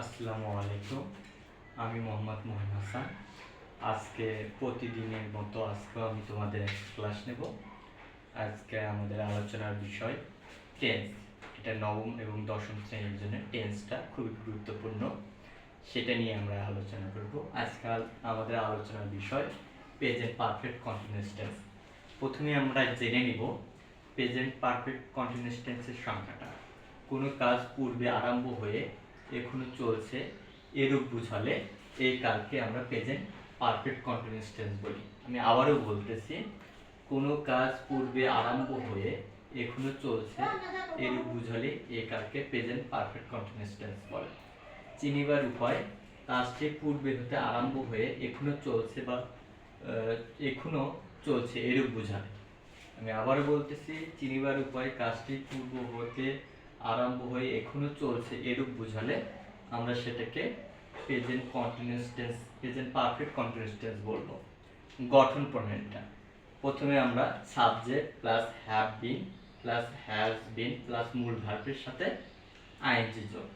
আসসালামু আলাইকুম। আমি মোহাম্মদ মোহন হাসান। আজকে প্রতিদিনের মতো আজকেও আমি তোমাদের ক্লাস নেব। আজকে আমাদের আলোচনার বিষয় টেন্স এটা নবম এবং দশম শ্রেণির জন্য টেন্সটা খুবই গুরুত্বপূর্ণ। সেটা নিয়ে আমরা আলোচনা করব। আজকাল আমাদের আলোচনার বিষয় প্রেজেন্ট পারফেক্ট কন্টিনিউয়াস টেন্স প্রথমে আমরা জেনে নিব প্রেজেন্ট পারফেক্ট কন্টিনিউয়াস টেন্সের সংখ্যাটা। কোনো কাজ পূর্বে আরম্ভ হয়ে এখনও চলছে। এরূপ বুঝালে এই কালকে আমরা প্রেজেন্ট পারফেক্ট কন্টিনিউয়াস টেন্স বলি। আমি আবারও বলতেছি, কোনো কাজ পূর্বে আরম্ভ হয়ে এখনও চলছে, এরূপ বুঝালে এই কালকে প্রেজেন্ট পারফেক্ট কন্টিনিউয়াস টেন্স বলে। চিনিবার উপায় কাজটি পূর্বে হতে আরম্ভ হয়ে এখনও চলছে বা এখনও চলছে, এরূপ বুঝালে। আমি আবারও বলতেছি, চিনিবার উপায়, কাজটি পূর্ব হতে আরম্ভ হয়ে এখনও চলছে, এরূপ বুঝালে আমরা সেটাকে present continuous tense present perfect continuous tense বলব। গঠন প্রণালীটা। প্রথমে আমরা subject plus have been plus has been plus মূল ভার্বের সাথে আইএনজি যোগ।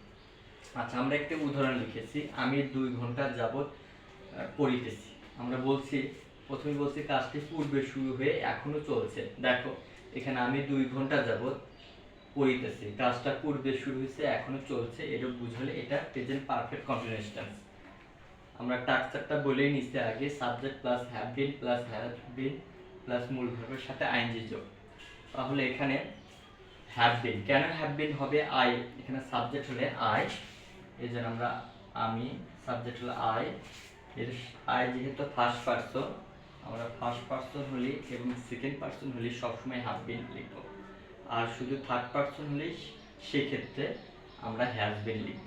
আচ্ছা আমরা একটা উদাহরণ লিখেছি। আমি দুই ঘণ্টা যাবৎ পড়িতেছি। আমরা বলছি, প্রথমে বলছি কাজটি পূর্বে শুরু হয়ে এখনও চলছে। দেখো, এখানে আমি দুই ঘণ্টা যাবত পড়িতেছি কাজটা পূর্বে শুরু হয়েছে এখনও চলছে। এরূপ বুঝলে এটা প্রেজেন্ট পারফেক্ট কন্টিনিউয়াস টেন্স আমরা টাকচারটা বলেই নিচ্ছি আগে subject plus have been plus have been plus মূল ভার্বের সাথে আইনজি যোগ তাহলে এখানে হ্যাভ বিন কেন হ্যাভ বিন হবে আই এখানে সাবজেক্ট হলে আই এই জন্য আমরা, আমি সাবজেক্ট হলো আই এর আই যেহেতু ফার্স্ট পার্সন আমরা ফার্স্ট পার্সন হলে এবং সেকেন্ড পার্সন হলে সবসময় হ্যাভ বিন লিখব। আর শুধু থার্ড পার্সন হলে সেক্ষেত্রে আমরা হ্যাজ বিন লিখব।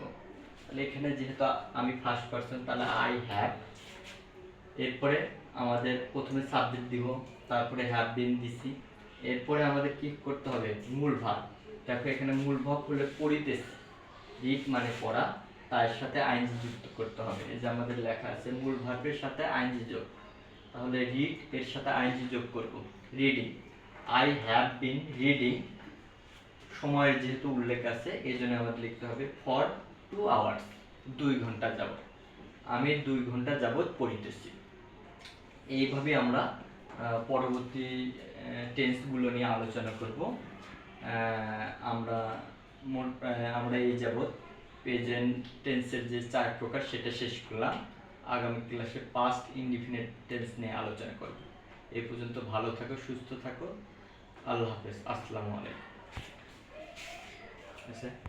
তাহলে এখানে যেহেতু আমি ফার্স্ট পার্সন তাহলে আই হ্যাভ এরপরে আমাদের প্রথমে সাবজেক্ট দিব, তারপরে হ্যাভ বিন দিছি, এরপরে আমাদের কি করতে হবে? মূল ভাব দেখো এখানে মূল ভাব হলে পড়িতেছি রিড মানে পড়া, তার সাথে আইনজি যুক্ত করতে হবে। এই যে আমাদের লেখা আছে, মূল ভার্বের সাথে আইনজি যোগ। তাহলে রিড এর সাথে আইনজি যোগ করব। Reading I have been reading সময়ের যেহেতু উল্লেখ আছে, এই জন্য আমাদের লিখতে হবে ফর টু আওয়ার্স দুই ঘণ্টা যাবত আমি দুই ঘণ্টা যাবত পড়িতেছি। এইভাবে আমরা পরবর্তী টেন্সগুলো নিয়ে আলোচনা করব। আমরা আমরা এই যাবৎ প্রেজেন্ট টেন্সের যে চার প্রকার, সেটা শেষ করলাম। আগামী ক্লাসে পাস্ট ইনডিফিনিট টেন্স নিয়ে আলোচনা করব। এই পর্যন্ত ভালো থাকো, সুস্থ থাকো। আল্লাহ হাফেজ। আসসালামু আলাইকুম। আচ্ছা